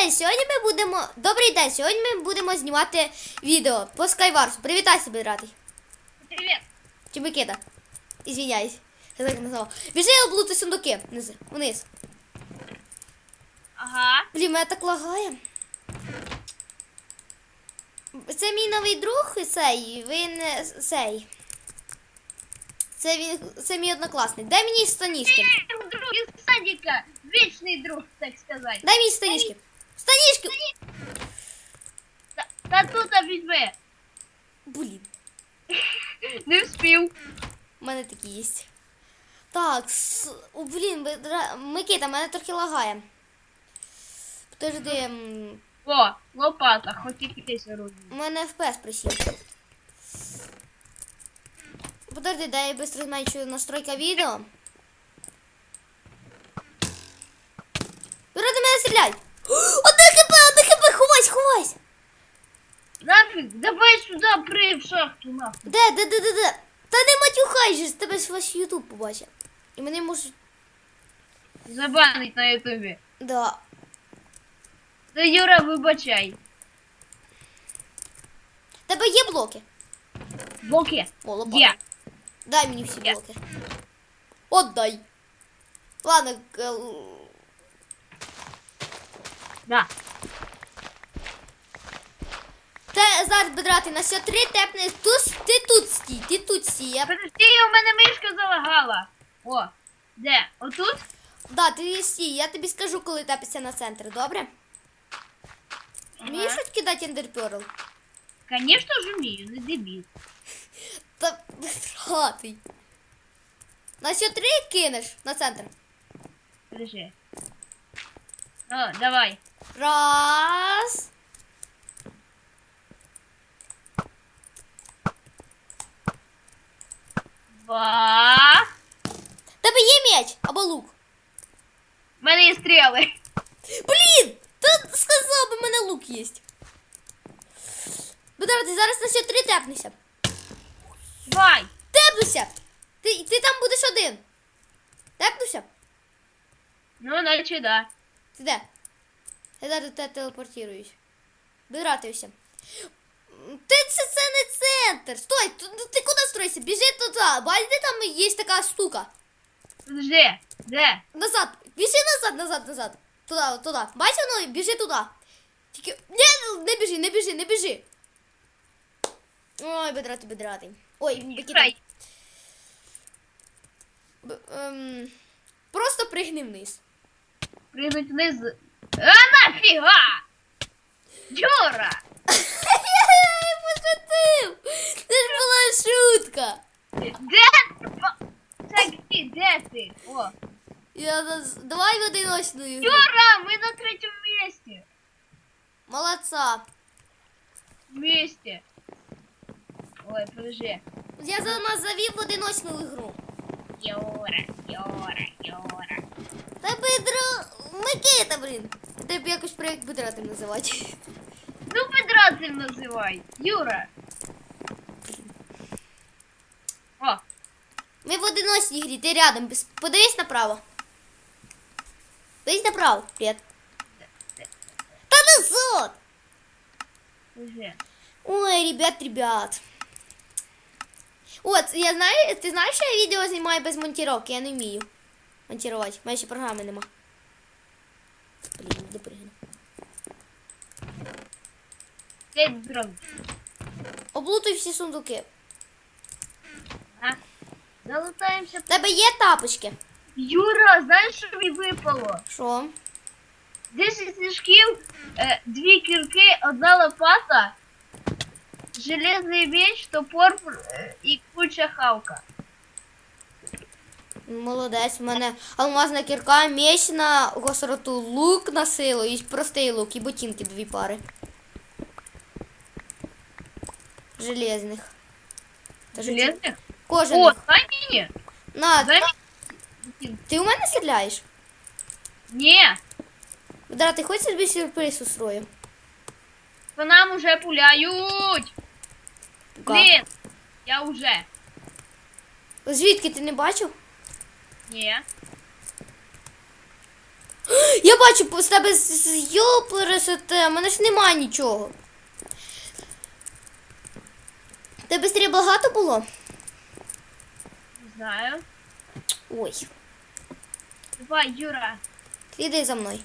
день. Сьогодні ми будемо. Добрий день. Сьогодні ми будемо знімати відео по Скайварсу. Привітайся, братий. Привет. Чи Микита? Ізвиняюсь. Я так назвав. Біжи облути сундуки. Вниз. Вниз. Ага. Блін, мене так лагає. Це мій новий друг цей. Він е, цей. Це він. Це мій однокласник. Дай мені станішки. Друг из садика. Вечный друг, так сказать. Дай мені станішки. Станішки! Та, та тут візьми. Блін. Не вспів. У мене такі є. Так, с... О, блін, Микита, мене трохи лагає. Подожди, О, лопата, хоч якийсь орудий. у мене FPS присів. Подожди, дай я быстро зменшу настройка відео. Ради мене стріляй! Хп, ховайся, ховайся! Давай сюди при в шахту нахуй. Де, де, де, де, де? Та не матюхай же, з тебе ж ваш ютуб побачить. І мене можуть. Забанить на ютубі. Да. Та Юра, вибачай. Тебе є блоки? Боки. О, лопата. Є. Дай мені всі Є. блоки. Отдай. Ладно, к- л- Да. Те зараз бедрати на все три тепне. Тут, ти тут стій, ти тут стій. Я... Подожди, у мене мишка залагала. О, де? Отут? Да, ти стій, я тобі скажу, коли тепиться на центр, добре? Вмієш Ага. хоч кидати ендерперл? Конечно ж вмію, не дебіл. Та братий. На все три кинеш на центр. Подожди. О, давай. Раз. Два. Тебе є меч або лук. У мене є стріли. Блін! Та сказав би, в мене лук є. Бедро, ти зараз на все три тепнешся. Давай. Тепнуся! Ти, ти там будеш один. Тепнуся? Ну, наче да. Ти де? Я зараз до тебе телепортуюсь. Бедратився. Ти це, це не центр. Стой, ти, ти куди стройся? Біжи туди. Бачите, там є така штука. Подожди. Де? Назад. Біжи назад, назад, назад. Туди, туди. Бачиш воно? Біжи туди. Тільки. Ні, не біжи, не біжи, не біжи. Ой, бедрати, бедрати. Ой, Микита. Ем, Просто пригни вниз. Пригнуть вниз. А нафіга! Юра! Пошутив! Це ж була шутка. Де? Ти, де ти? О. Я нас... Давай в одиночну ігру. Юра, ми на третьому місці. Молодца. Вместе. Ой, подожди. Я за нас завів в одиночну ігру. Юра, Юра, Юра. Та бедро... Микита, блін. Тебе якось проєкт бедрати називати. Ну Федратів называй, Юра. О. мы в одиносній Ты рядом. Подивись направо. Подивись направо. Привет. Та назад! Уже. Ой, ребят, ребят. Вот, я знаю, ты знаешь, що я видео снимаю без монтировки, я не умею монтировать. У мене ще програми нема. Блін, добре. 5 дров. Облутуй сундуки. А, залутаємося. В тебе є тапочки? Юра, знаєш, що мені випало? Що? 10 сніжків, е, дві кірки, одна лопата, железний меч, топор е, і куча хавка. Молодець, в мене алмазна кірка, меч на гостроту, лук на силу і простий лук, і ботинки дві пари. Железних. Та ж- О, Кожаних. дай мені. На, Дай мені. ти у мене стріляєш? Ні, Дара, ти хочеш собі сюрприз устрою? по нам уже пуляють. Блін, я уже. Звідки ти не бачив? Ні. Я бачу, з тебе з- з йопересете, мене ж немає нічого. Тебе стрій багато було? Не знаю. Ой, Давай, Юра. слідай за мною.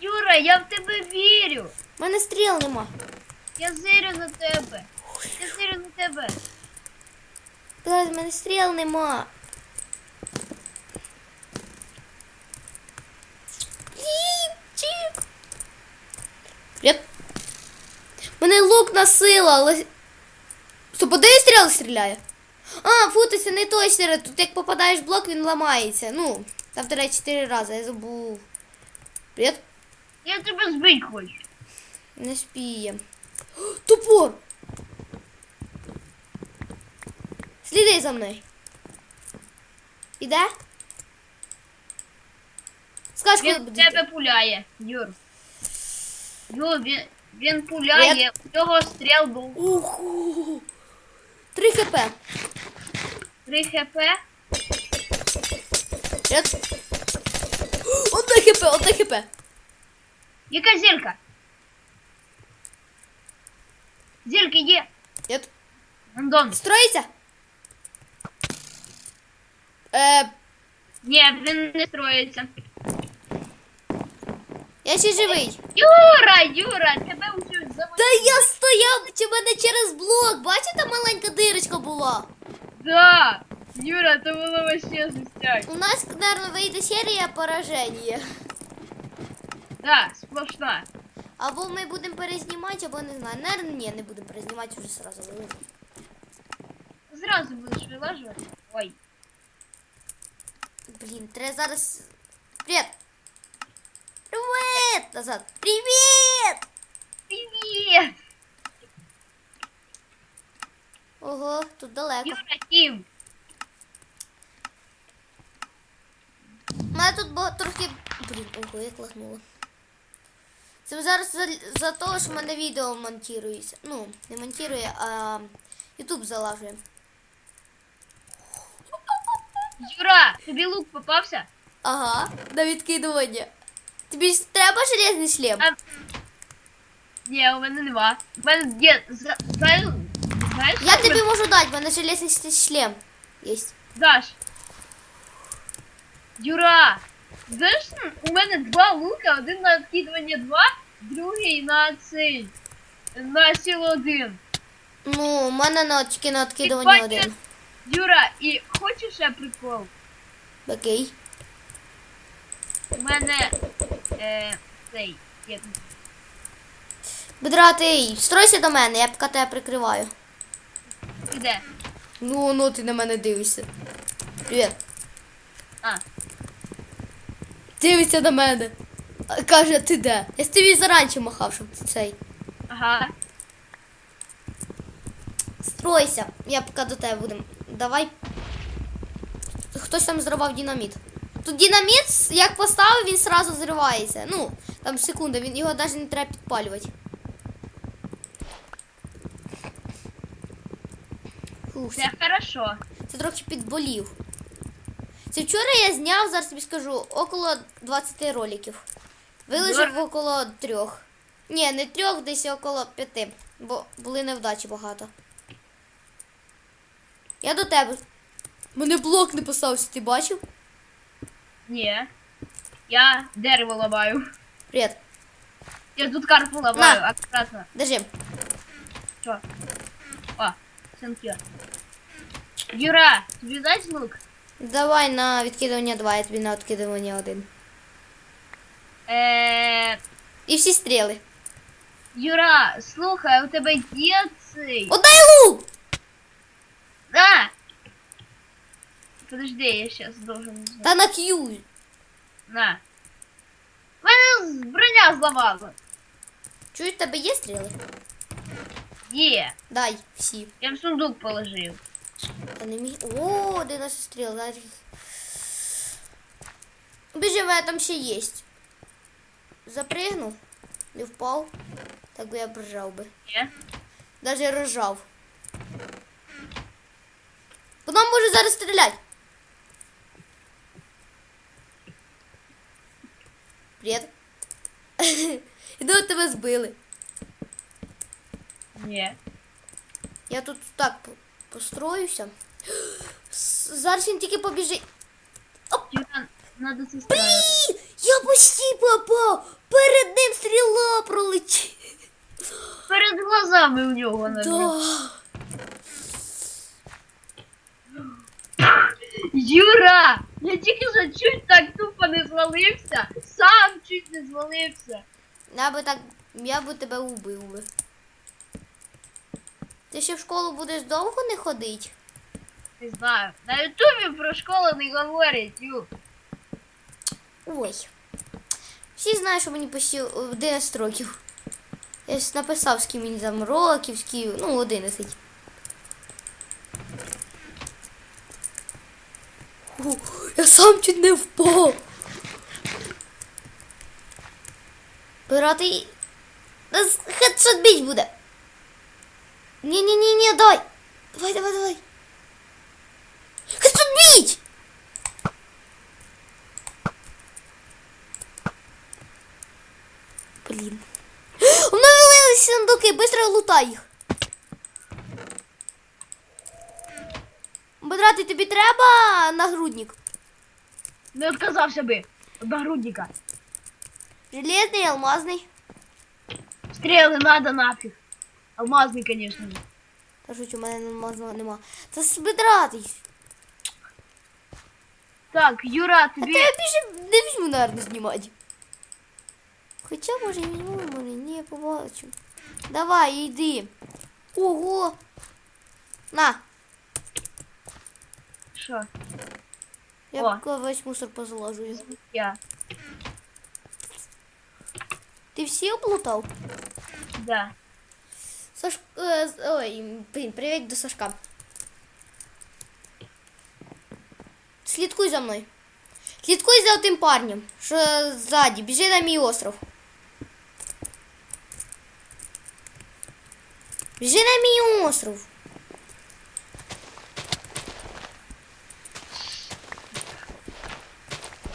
Юра, я в тебе вірю. У мене стріл нема. Я зирю на тебе. Я зирю на тебе. Блядь, в мене стріл нема. Блін. Привіт. У мене лук на сила, але. Я стріл стріляє? А, фу, це не той стріл. Тут як попадаєш в блок, він ламається. Ну, там треба 4 рази, я забув. Привіт. Я тебе збить хочу. Не спієм. Тупор! Слідай за мною. Іде? Скаж, коли Він буде. тебе пуляє, Юр. Юр, він, він пуляє, у нього стріл був Уху. Три хп. 3 хп. Привіт. Одне хп, одне хп. Яка зірка? Зірки є. Привіт. Андон. Строїться? Е, Ні, він не строїться. я ще живий. Юра, Юра, тебе. Та я стояв, чи в мене через блок. Бачите, маленька дирочка була. Да. Юра, це було вообще жестяк. У нас, наверное, вийде серія пораження. Да, сплошна. Або ми будемо перезнімати, або не знаю. Наверное, ні, не будемо перезнімати, вже сразу вилежу. Зразу будеш вилажувати. Ой. Блін, треба зараз. Привіт! Привіт! Назад! Привіт! Привіт! Ого, тут далеко. Юра, Тім. У мене тут було трохи. Блін, ого, як лагнуло. Це зараз за, за те, що в мене відео монтується. Ну, не монтує, а Ютуб залажує. Юра, тобі лук попався? Ага, на відкидування. Тобі ж треба железний шлем? А... Ні, у мене нема. У мене є. Знаєш? Я тобі можу дати, в мене железний шлем є. Даш. Юра. Знаєш, у мене два лука, один на відкидування два, другий на цей. На силу один. Ну, у мене на тільки на відкидування бачиш? один. Юра, і хочеш ще прикол? Окей. У мене е, цей. Як... Бедратий, стройся до мене, я поки тебе прикриваю. Іде. Ну, ну ти на мене дивишся. Привіт. А, Дивиться на мене. Каже, ти де? Я з тобі заранче махав, щоб ти цей. ага. Стройся. Я поки до тебе будем. Давай. Хтось там зривав динаміт. Тут динаміт, як поставив, він сразу зривається. Ну, там секунда, він його навіть не треба підпалювати. Це хорошо. Це трохи підболів. Це вчора я зняв, зараз тобі скажу, около 20 роликів. Здорово. около трьох. Ні, не трьох, десь около п'яти. Бо були невдачі багато. Я до тебе. Мене блок не поставився, ти бачив? Ні. Я дерево ламаю. Привіт. Я тут карпу ламаю, На. аккуратно. Держи. Що? О, сенкер. Юра, тобі дасть лук? Давай на відкидування 2, я тобі на відкидування 1. Е, І всі стріли. Юра, слухай, у тебе є цей. Отдай лук! А! Подожди, я сейчас должен... взять. Та на Q. На. У мене з- броня зламала. Чуєш, в тебе є стріли? Є. Дай всі. Я в сундук положив. Та не міг. О, де наша стріла? Дай. Біжи, там ще є. Запригнув. Не впав. Так би я б ржав би. Є. Даже ржав. По нам може зараз стріляти. Привіт. Іду тебе збили. Ні. Я тут так по- построюся. Зараз він тільки побіжить. Блін! Я почти попав! Перед ним стріла пролетіла. Перед глазами у нього навіть. Да. Юра! Я тільки що чуть так тупо не звалився. Сам чуть не звалився. Я би так. Я би тебе убив би. Ти ще в школу будеш довго не ходити? Не знаю. На ютубі про школу не говорять, Ю. Ой. Всі знають, що мені почти 11 років. Я ж написав, скільки мені там років, скільки, ну, 11. О, я сам чуть не впав. Пирати. Нас хедшот бить буде. Ні-ні-ні, ні, дай. Давай, давай, давай. Хедшот бить! Блін. Навалились сундуки, быстро лутай їх. Бодрати, тобі треба нагрудник? Не відказався би. від Нагрудника. Железний, алмазний. Стріли надо нафіг. Алмазний, звісно же. Що, у мене алмазного нема. Це збидратий. Так, Юра, А тобі. тебе більше не візьму, наверное, знімати. Хоча, може, і візьму, може, ні, побачу. Давай, йди. Ого. На, Що? я О. поки весь мусор позаложую. Я. Ти всі облутав? Да. Саш... е, з- ой, блін, привіт до Сашка. Слідкуй за мною. Слідкуй за тим парнем, що ззаді. Біжи на мій остров. Біжи на мій остров.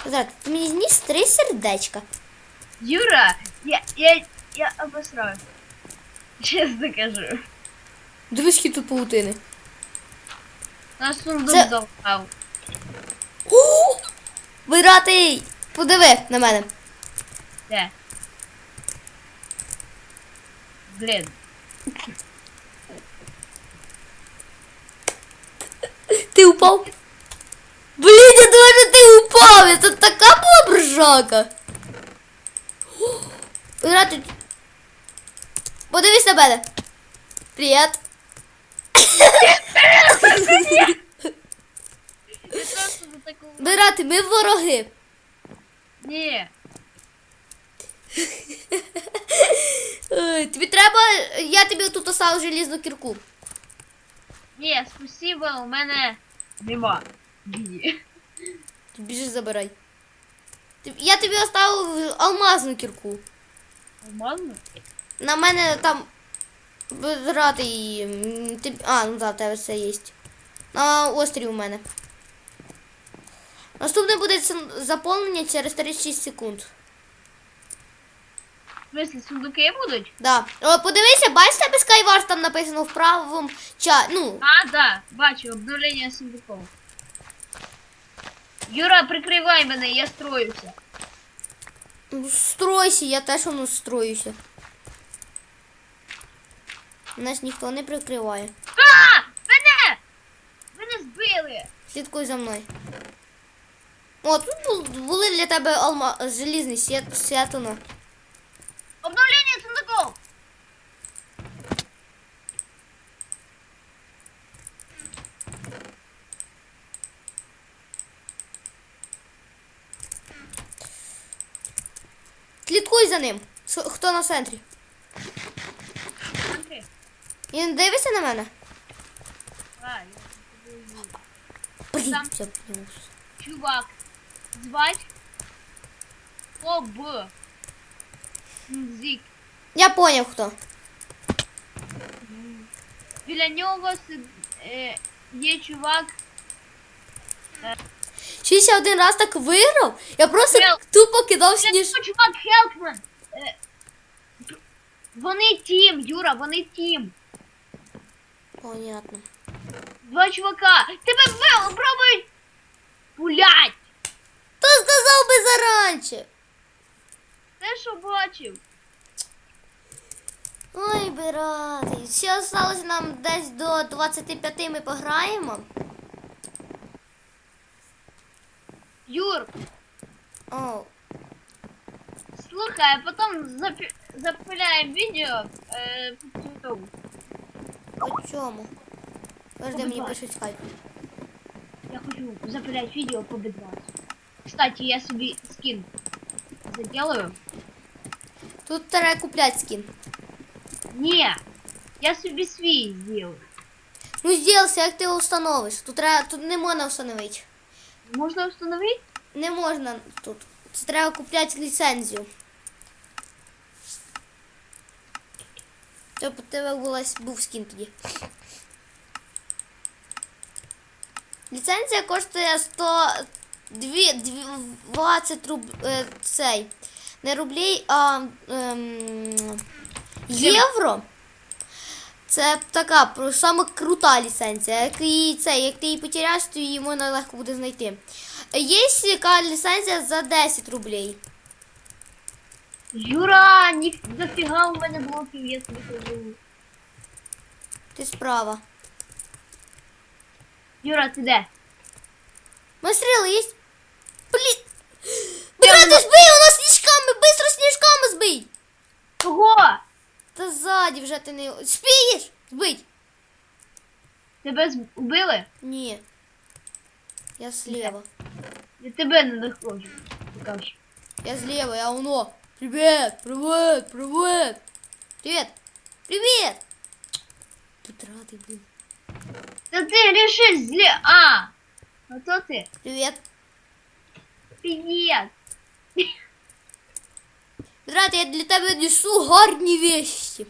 Зараз, ти мені зніс три сердечка. Юра, я, я, я обосрав. Чесно кажу. Дивись, які тут паутини. Нас сундук Це- довгав. Виратий! Подиви на мене. Де? Блін. Ти упав? Блін, я думаю, що ти упав. Це така була бржака. Виратий. Подивись на мене. Привіт. Ти просто за таку... Ми вороги. Ні. Тобі треба. Я тобі тут оставив желізну кірку. Ні, спасибо, у мене нема. Ні. Біжи забирай. Я тобі оставив алмазну кірку. Алмазно? На мене там Ти... А, ну да, в тебе все є. На острів у мене. Наступне буде заповнення через 36 секунд. В смысле, сундуки будуть? Да. О, подивися, бачиш тебе Skywars там написано в правому ча. Ну, А, да, бачу, обновлення сундуков. Юра, прикривай мене, я строюся. стройся, я теж воно строюся. Нас ніхто не прикриває. А! Мене! Мене збили! Слідкуй за мною. О, тут були для тебе алма... желізний сет... сетоно. Обновлення сундуков! Слідкуй за ним. Хто на центрі? Він дивиться на мене? Я. Блін, Там. все піднявся. Чувак, звать Об. Зік. Я поняв хто. Біля нього сид- е, є чувак. Чи ще один раз так виграв? Я просто тупо кидав сніж. Це чувак Хелпман. Е, Вони тім, Юра, вони тім. Понятно. Два чувака. Тебе вбив, пробують пулять. Та сказав би заранче. Те, що бачив. Ой, бирати. Ще осталось нам десь до 25 ми пограємо. Юр, О, слухай, а потім запі... запиляємо відео е. по чому? Подожди, мені Побивай. пишуть скайп. Я хочу запилять видео по B20. Кстати, я собі скин заделаю. Тут треба купляти скін. Не, я собі свій сделаю. Ну, зробився, як ти його встановиш? Тут, треба, тут не можна встановити. Можна встановити? Не можна тут. Це треба купляти ліцензію. Щоб у тебе був скін тоді. Ліцензія коштує 100, 2, 20 руб, е, цей. Не рублей, а ем, євро. Це така саме крута ліцензія. Як, її, це, як ти її потеряєш, то її можна легко буде знайти. Є яка ліцензія за 10 рублей. Юра, ні, дофіга у мене блоків, я собі кажу. Ти справа. Юра, ти де? Ми стріли є. Блін. Петра, ти збий, у нас сніжками, бистро сніжками збий. Кого? Та ззаді вже ти не. Спієш? Збить. Тебе убили? Ні. Я слева. Я тебе не. Покажу. Я слева, я уно. Привет, привет, привет. Привет. Привет. Петра, ти, блін. Та ти рішив злі... А! А то ти? Привет. Привіт! Петра, я для тебе несу гарні вещи.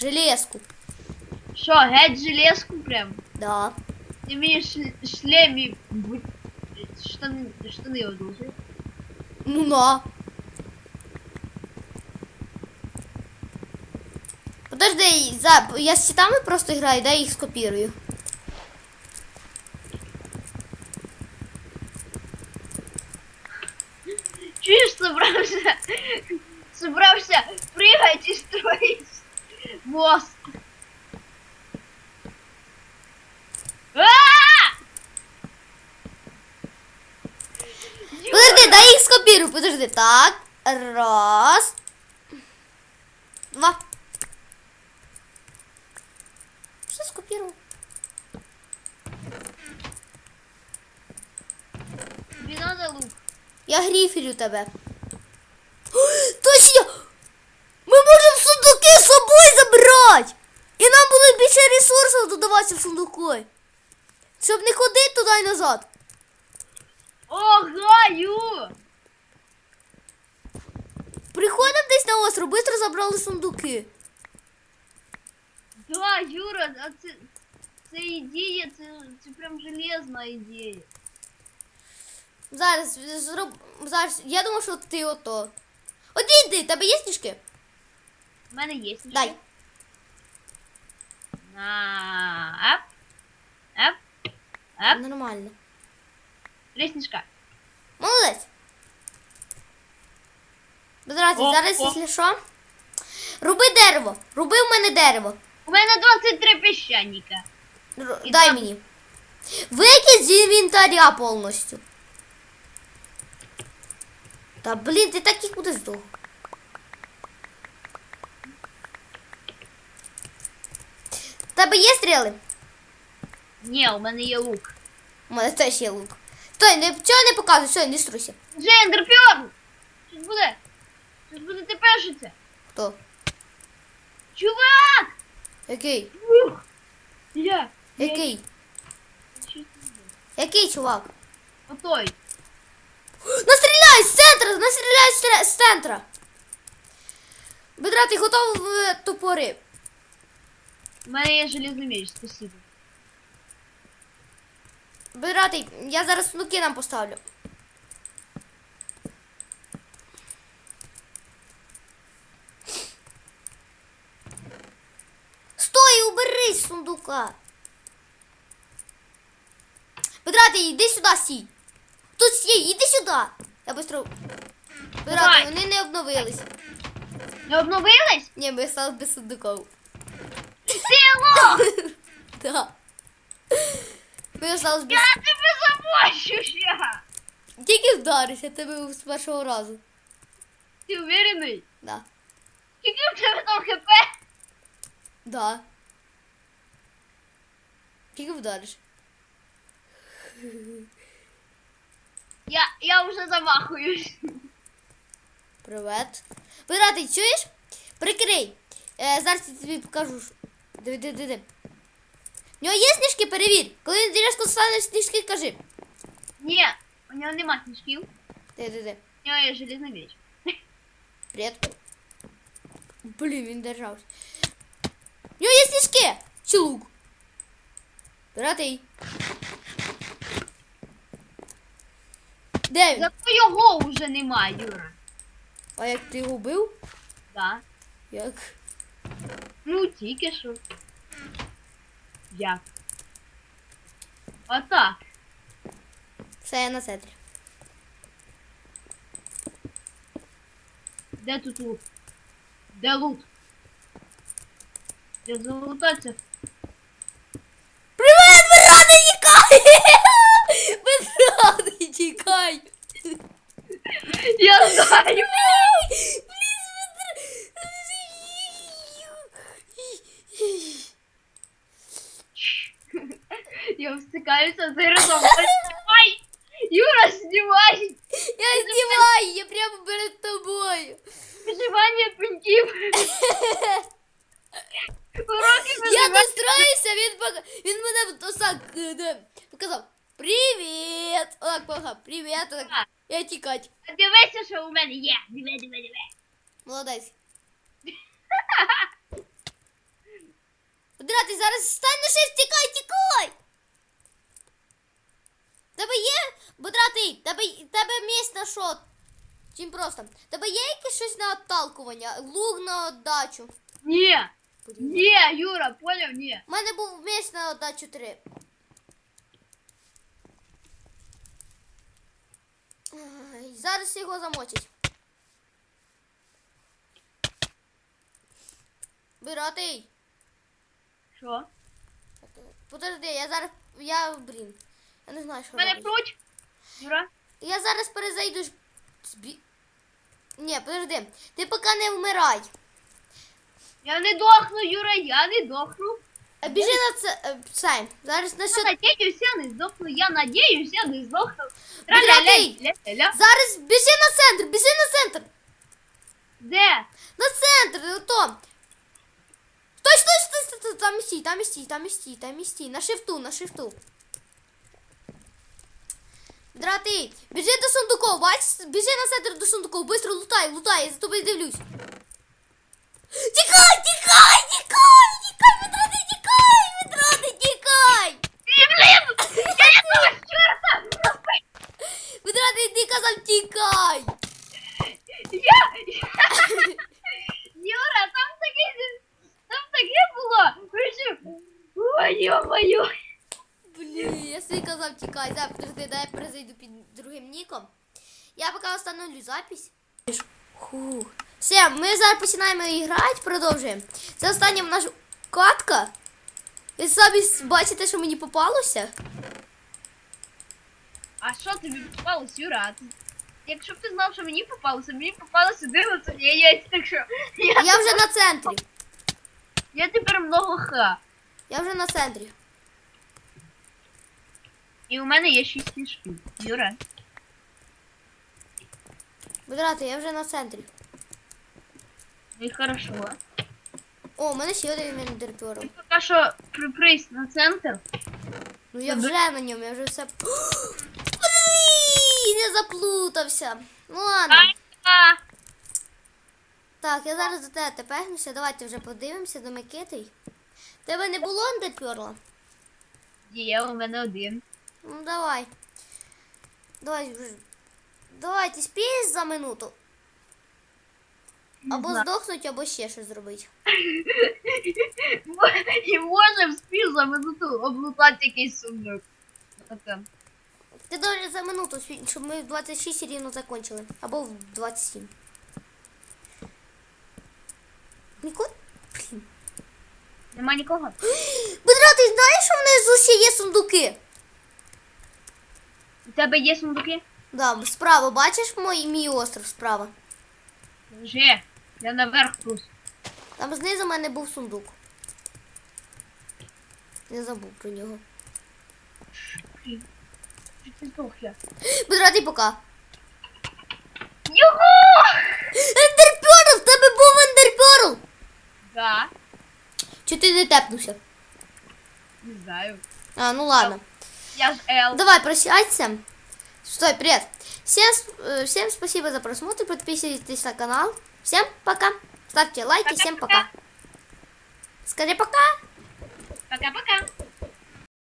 Железку. Що, геть железку прям? Да. Ти мені ш- шлемі... бу- Штани, штани одужуй. Ну на. Подожди, за... я з щитами просто граю, да, їх скопірую. Чуєш, собрався? Собрався пригать і строїть мост. А! Подожди, дай їх скопірую, подожди. Так. Раз. Два. Все скопірував. Тобі надо лук. Я гріфелю тебе. Точно! Ми можемо сундуки з собою забрати! І нам буде більше ресурсів додаватися в сундуки. Щоб не ходити туди і назад. Ого, Ю! Приходимо десь на остров, швидко забрали сундуки. Да, Юра, а це, це ідея, це, це прям железна ідея. Зараз зроб... Зараз. Я думав, що ти ото. От іди, тебе є сніжки? У мене є. сніжки. Дай. На, ап, ап, ап, Нормально. три сніжка. Молодець. О, зараз, якщо що. Роби дерево. Роби в мене дерево. У мене 23 піщаніка. Р- І Дай там- мені. Викинь з інвентаря повністю. Та блін, ти так їх будеш довго. В Тебе є стріли? Ні, у мене є лук. У мене теж є лук. Стой, не, чого не показуй, все, не струйся. Вже ендерпьорн! Щось буде. Щось буде тепешиться. Хто? Чувак! Який? Ух! Я. Який? Який чувак? Отой. Настріляй з центра! Настріляй з центра! Бедра, ти готов в топори? У мене є железний меч, спасибо. Бедра, я зараз сундуки нам поставлю. Бери з сундука. Педрати, йди сюди, стій. Тут стій, іди сюди. Я быстро. Педрати, Давай. вони не обновились. Не обновились? Ні, ми стали без сундуков. Сило! Да. Ми осталось без... Я тебе замочу ще! Тільки вдаришся тебе з першого разу. Ти уверений? Да. Скільки в тебе там хп? Да. Тільки вдариш. Я, я вже замахуюсь. Привет. Пирати, чуєш? Прикрий. Е, зараз я тобі покажу. Диви, диви, диви. В нього є сніжки, перевір. Коли різко стане сніжки, кажи. Ні, у нього нема книжків. Диви, диви. У нього є железний меч. Привіт. Блін, він держався. В нього є сніжки. Чи лук. Пиратий. Де він? Зато його вже нема, Юра. А як ти його бив? Да. Як? Ну, тільки що. Як? Отак. Все, я на центрі. Де тут лут? Де лут? Де залутатися? Привет, Пирати, Пирати, тікай! Я знаю! Я встикаюся ти разом. Юра, знімай! Я знімаю, я прямо перед тобою. Виживання пеньків. Уроки Я виживання. настроївся, він, пок... він мене отак е, де, показав. Привіт! Отак показав. Привіт. Отак. А. Я тікать. Дивися, що у мене є. Диви, диви, диви. Молодець. Подрати, зараз стань на шифт, тікай, тікай! Тебе є, Бодрати, тебе, тебе місць на шот. Чим просто. Тебе є якесь щось на отталкування? Луг на отдачу. Ні. Ні, Юра, поняв? Ні. У мене був місць на отдачу 3. Зараз його замочить. Биратий. Що? Подожди, я зараз. Я, блін. Я не знаю, що Мене пруть. Юра? Я зараз перезайду. Збі... Ні, подожди. Ти поки не вмирай. Я не дохну, Юра, я не дохну. Е, Біжи на це. е, це. Зараз на Я що. надіюсь, я не здохну. Я надіюсь, я не здохну. Братий! Траля-ля-ля-ля. Зараз біжи на центр, біжи на центр. Де? На центр, ото. Стой, стой, стой, стой, стой, там і стій, там і стій, там і стій, там і стій. На шифту, на шифту. Драти, біжи до сундуков, бачиш? Біжи на центр до сундуков, быстро лутай, лутай, я за тобою дивлюсь. Тікай, тікай, тікай, тікай, Медрати, тікай. Ти, блін! Я якогось чорта! Медрати, ти казав, тікай. Я... Юра, там таке... Там таке було. Ой, йо-моє. Блін, я собі казав, тікай. Да, подожди, дай я перезайду під другим ніком. Я поки встановлю запись. Фух. Все, ми зараз починаємо грати, продовжуємо. Це остання наша катка. Ви самі бачите, що мені попалося? А що тобі попалось, Юра? Якщо б ти знав, що мені попалося, мені попалося 11 яєць, так що я, Я вже на центрі. я тепер много ха. Я вже на центрі. І у мене є 6 сніжків. Юра. Будрати, я вже на центрі. Ну і хорошо. О, у мене ще один мендерпьорл. Ти поки що припрись на центр. Ну я вже на ньому, я вже все. Блін, я заплутався. Ну ладно. Так, я зараз до тебе тепегнуся. Давайте вже подивимося до Микити. Тебе не було андерпьорла? Є, у мене один. Ну давай. Давай. Давайте спій за минуту. Або здохнуть, або ще щось зробити. І може вспів за минуту облутати якийсь сундук. Оце. Ти дуже за минуту, щоб ми в 26 рівно закончили. Або в 27. Нікого? Блін. Нема нікого? Бедра, ти знаєш, що внизу ще є сундуки? У тебе є сундуки? Да, справа, бачиш мій, мій остров справа? Вже. Я наверх плюс. Там знизу в мене був сундук. Не забув про нього. Ти здох я? Пока. Його! Ендерперл! В тебе був ендерперл! Да. Чи ти не тепнувся? Не знаю. А, ну ладно. Я ж Ел. Давай, прощайся. Стой, привет. Всем, сп- э, всем спасибо за просмотр. Подписывайтесь на канал. Всем пока. Ставьте лайки. Всем пока. Скажи пока. Пока-пока.